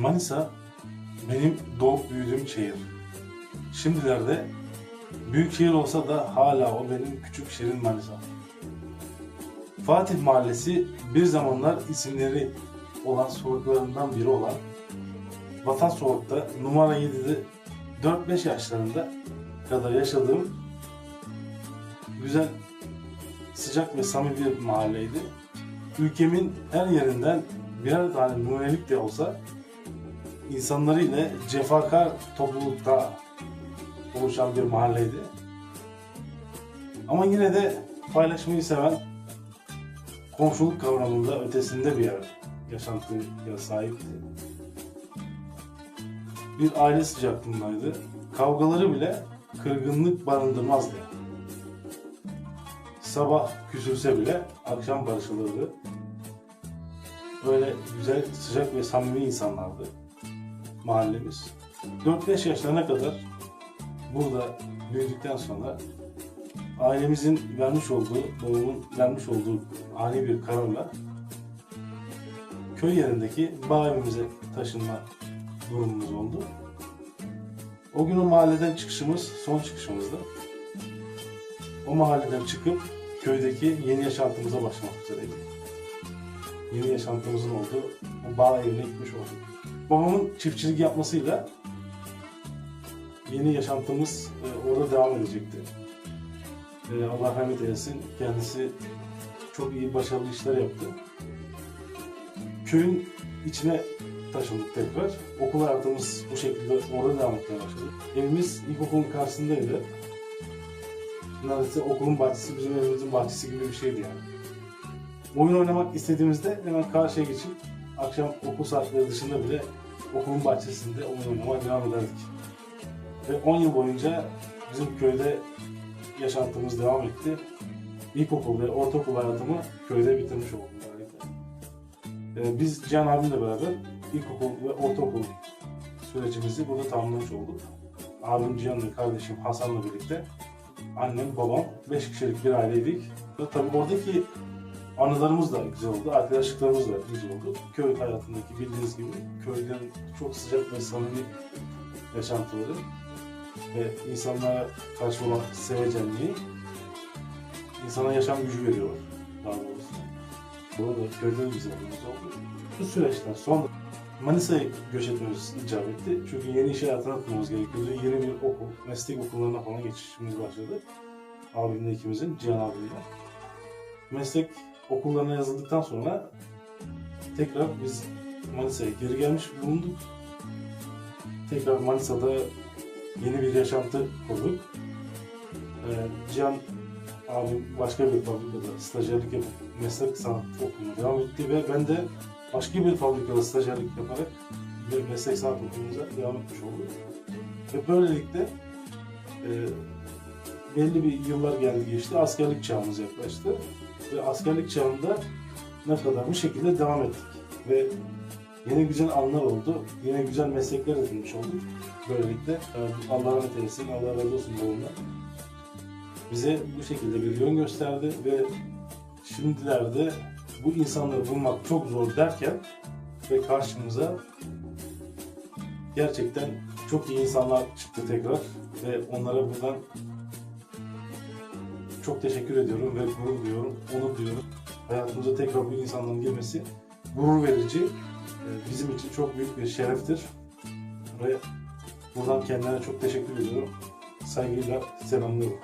Manisa benim doğup büyüdüğüm şehir. Şimdilerde büyük şehir olsa da hala o benim küçük şehrin Manisa. Fatih Mahallesi bir zamanlar isimleri olan sokaklarından biri olan Vatan Sokak'ta numara 7'de 4-5 yaşlarında kadar yaşadığım güzel, sıcak ve samimi bir mahalleydi. Ülkemin her yerinden birer tane numunelik de olsa insanlarıyla cefakar toplulukta oluşan bir mahalleydi. Ama yine de paylaşmayı seven komşuluk kavramında ötesinde bir yer yaşantıya sahipti. Bir aile sıcaklığındaydı. Kavgaları bile kırgınlık barındırmazdı. Sabah küsülse bile akşam barışılırdı. Böyle güzel, sıcak ve samimi insanlardı mahallemiz. 4-5 yaşlarına kadar burada büyüdükten sonra ailemizin vermiş olduğu, babamın vermiş olduğu ani bir kararla köy yerindeki bağ evimize taşınma durumumuz oldu. O gün o mahalleden çıkışımız son çıkışımızdı. O mahalleden çıkıp köydeki yeni yaşantımıza başlamak üzereydik. Yeni yaşantımızın olduğu o bağ evine gitmiş olduk. Babamın çiftçilik yapmasıyla yeni yaşantımız e, orada devam edecekti. E, Allah rahmet eylesin. Kendisi çok iyi, başarılı işler yaptı. Köyün içine taşındık tekrar. Okul hayatımız bu şekilde orada devam etmeye başladı. Evimiz ilkokulun karşısındaydı. Neredeyse okulun bahçesi bizim evimizin bahçesi gibi bir şeydi yani. Oyun oynamak istediğimizde hemen karşıya geçip akşam okul saatleri dışında bile okulun bahçesinde oyun oynamaya devam ederdik. Ve 10 yıl boyunca bizim köyde yaşantımız devam etti. İlkokul ve ortaokul hayatımı köyde bitirmiş oldum. böylelikle. Biz Cihan abimle beraber ilkokul ve ortaokul sürecimizi burada tamamlamış olduk. Abim Cihan ve kardeşim Hasan'la birlikte annem, babam, 5 kişilik bir aileydik. Tabii oradaki anılarımız da güzel oldu, arkadaşlıklarımız da güzel oldu. Köy hayatındaki bildiğiniz gibi köylerin çok sıcak ve samimi yaşantıları ve insanlara karşı olan sevecenliği insana yaşam gücü veriyor daha doğrusu. Burada köyde de oldu. Bu süreçten sonra Manisa'ya göç etmemiz icap etti. Çünkü yeni iş hayatına atmamız gerekiyordu. Yeni bir okul, meslek okullarına falan geçişimiz başladı. Abimle ikimizin, Cihan abimle. Meslek okullarına yazıldıktan sonra tekrar biz Manisa'ya geri gelmiş bulunduk. Tekrar Manisa'da yeni bir yaşantı kurduk. Ee, Cihan abim başka bir fabrikada stajyerlik yapıp meslek sanat okuluna devam etti ve ben de başka bir fabrikada stajyerlik yaparak bir meslek sanat okulumuza devam etmiş olduk. Ve böylelikle e, belli bir yıllar geldi geçti. Askerlik çağımız yaklaştı. Ve askerlik çağında ne kadar bu şekilde devam ettik. Ve yine güzel anlar oldu. Yine güzel meslekler edinmiş olduk. Böylelikle e, Allah rahmet eylesin, Allah razı olsun babamdan. Bize bu şekilde bir yön gösterdi ve şimdilerde bu insanları bulmak çok zor derken ve karşımıza gerçekten çok iyi insanlar çıktı tekrar ve onlara buradan çok teşekkür ediyorum ve gurur duyuyorum, onur duyuyorum. Hayatımıza tekrar bu insanların girmesi gurur verici, e, bizim için çok büyük bir şereftir. Ve buradan kendilerine çok teşekkür ediyorum. Saygıyla selamlıyorum.